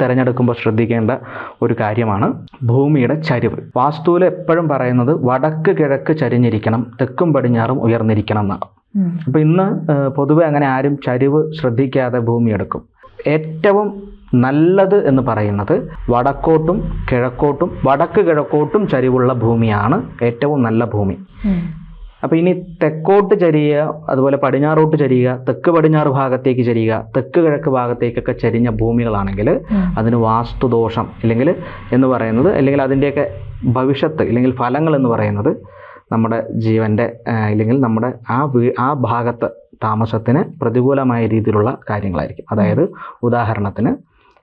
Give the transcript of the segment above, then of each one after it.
തിരഞ്ഞെടുക്കുമ്പോൾ ശ്രദ്ധിക്കേണ്ട ഒരു കാര്യമാണ് ഭൂമിയുടെ ചരിവ്. വാസ്തുവിൽ എപ്പോഴും പറയുന്നത് വടക്ക് കിഴക്ക് ചരിഞ്ഞിരിക്കണം തെക്കും പടിഞ്ഞാറും ഉയർന്നിരിക്കണം എന്നാണ്. അപ്പോൾ ഇന്ന് പൊതുവെ അങ്ങനെ ആരും ചരിവ് ശ്രദ്ധിക്കാതെ ഭൂമി എടുക്കും. ഏറ്റവും നല്ലത് എന്ന് പറയുന്നത് വടക്കോട്ടും കിഴക്കോട്ടും വടക്ക് കിഴക്കോട്ടും ചരിവുള്ള ഭൂമിയാണ് ഏറ്റവും നല്ല ഭൂമി. അപ്പോൾ ഇനി തെക്കോട്ട് ചരിയുക അതുപോലെ പടിഞ്ഞാറോട്ട് ചരിയുക തെക്ക് പടിഞ്ഞാറ് ഭാഗത്തേക്ക് ചരിയുക തെക്ക് കിഴക്ക് ഭാഗത്തേക്കൊക്കെ ചരിഞ്ഞ ഭൂമികളാണെങ്കിൽ അതിന് വാസ്തുദോഷം അല്ലെങ്കിൽ എന്ന് പറയുന്നത് അല്ലെങ്കിൽ അതിന്റെയൊക്കെ ഭവിഷ്യത്ത് അല്ലെങ്കിൽ ഫലങ്ങൾ എന്ന് പറയുന്നത് നമ്മുടെ ജീവന്റെ അല്ലെങ്കിൽ ഇല്ലെങ്കിൽ നമ്മുടെ ആ വീ ആ ഭാഗത്ത് താമസത്തിന് പ്രതികൂലമായ രീതിയിലുള്ള കാര്യങ്ങളായിരിക്കും. അതായത് ഉദാഹരണത്തിന്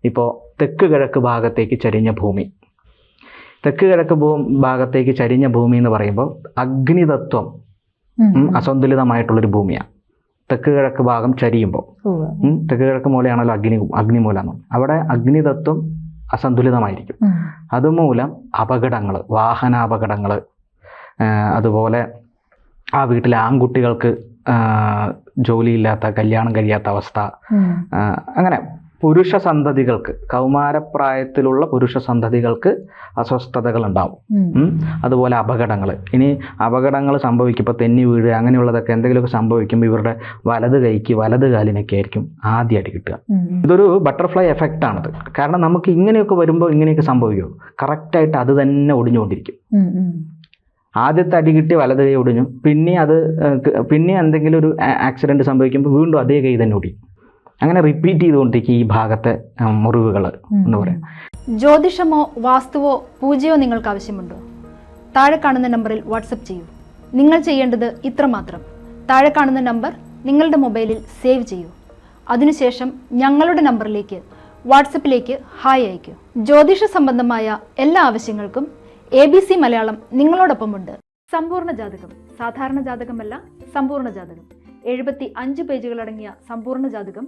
ഇപ്പോൾ തെക്ക് കിഴക്ക് ഭാഗത്തേക്ക് ചരിഞ്ഞ ഭൂമി. തെക്ക് കിഴക്ക് ഭൂ ഭാഗത്തേക്ക് ചരിഞ്ഞ ഭൂമി എന്ന് പറയുമ്പോൾ അഗ്നിതത്വം അസന്തുലിതമായിട്ടുള്ളൊരു ഭൂമിയാണ് തെക്ക് കിഴക്ക് ഭാഗം ചരിയുമ്പോൾ തെക്ക് കിഴക്ക് മൂലയാണല്ലോ അഗ്നി അഗ്നിമൂല എന്ന്. അവിടെ അഗ്നിതത്വം അസന്തുലിതമായിരിക്കും. അതുമൂലം അപകടങ്ങൾ വാഹനാപകടങ്ങൾ അതുപോലെ ആ വീട്ടിലെ ആൺകുട്ടികൾക്ക് ജോലിയില്ലാത്ത കല്യാണം കഴിയാത്ത അവസ്ഥ അങ്ങനെ പുരുഷ സന്തതികൾക്ക് കൗമാരപ്രായത്തിലുള്ള പുരുഷ സന്തതികൾക്ക് അസ്വസ്ഥതകൾ ഉണ്ടാവും അതുപോലെ അപകടങ്ങൾ ഇനി അപകടങ്ങൾ സംഭവിക്കും ഇപ്പോൾ തെന്നി വീഴുക അങ്ങനെയുള്ളതൊക്കെ എന്തെങ്കിലുമൊക്കെ സംഭവിക്കുമ്പോൾ ഇവരുടെ വലത് കൈക്ക് വലത് കാലിനൊക്കെ ആയിരിക്കും ആദ്യമായിട്ട് കിട്ടുക. ഇതൊരു ബട്ടർഫ്ലൈ എഫക്റ്റ് ആണത്. കാരണം നമുക്ക് ഇങ്ങനെയൊക്കെ വരുമ്പോൾ ഇങ്ങനെയൊക്കെ സംഭവിക്കും കറക്റ്റായിട്ട് അത് തന്നെ ഒടിഞ്ഞുകൊണ്ടിരിക്കും. ആദ്യത്തെ അടി കിട്ടി വലത് കൈ ഒടിഞ്ഞു. പിന്നെ അത് പിന്നെ എന്തെങ്കിലും ഒരു ആക്സിഡന്റ് സംഭവിക്കുമ്പോൾ വീണ്ടും അതേ കൈ തന്നെ ഒടിയും. അങ്ങനെ റിപ്പീറ്റ് ചെയ്തുകൊണ്ടിരിക്കും ഈ ഭാഗത്തെ മുറിവുകൾ എന്ന് പറയാം. ജ്യോതിഷമോ വാസ്തുവോ പൂജയോ നിങ്ങൾക്ക് ആവശ്യമുണ്ടോ? താഴെ കാണുന്ന നമ്പറിൽ വാട്സപ്പ് ചെയ്യൂ. നിങ്ങൾ ചെയ്യേണ്ടത് ഇത്രമാത്രം താഴെ കാണുന്ന നമ്പർ നിങ്ങളുടെ മൊബൈലിൽ സേവ് ചെയ്യൂ. അതിനുശേഷം ഞങ്ങളുടെ നമ്പറിലേക്ക് വാട്സപ്പിലേക്ക് ഹായ് അയയ്ക്കൂ ജ്യോതിഷ സംബന്ധമായ എല്ലാ ആവശ്യങ്ങൾക്കും എ ബി സി മലയാളം നിങ്ങളോടൊപ്പമുണ്ട്. സമ്പൂർണ ജാതകം സാധാരണ ജാതകമല്ല സമ്പൂർണ ജാതകം. എഴുപത്തി അഞ്ച് പേജുകളടങ്ങിയ സമ്പൂർണ ജാതകം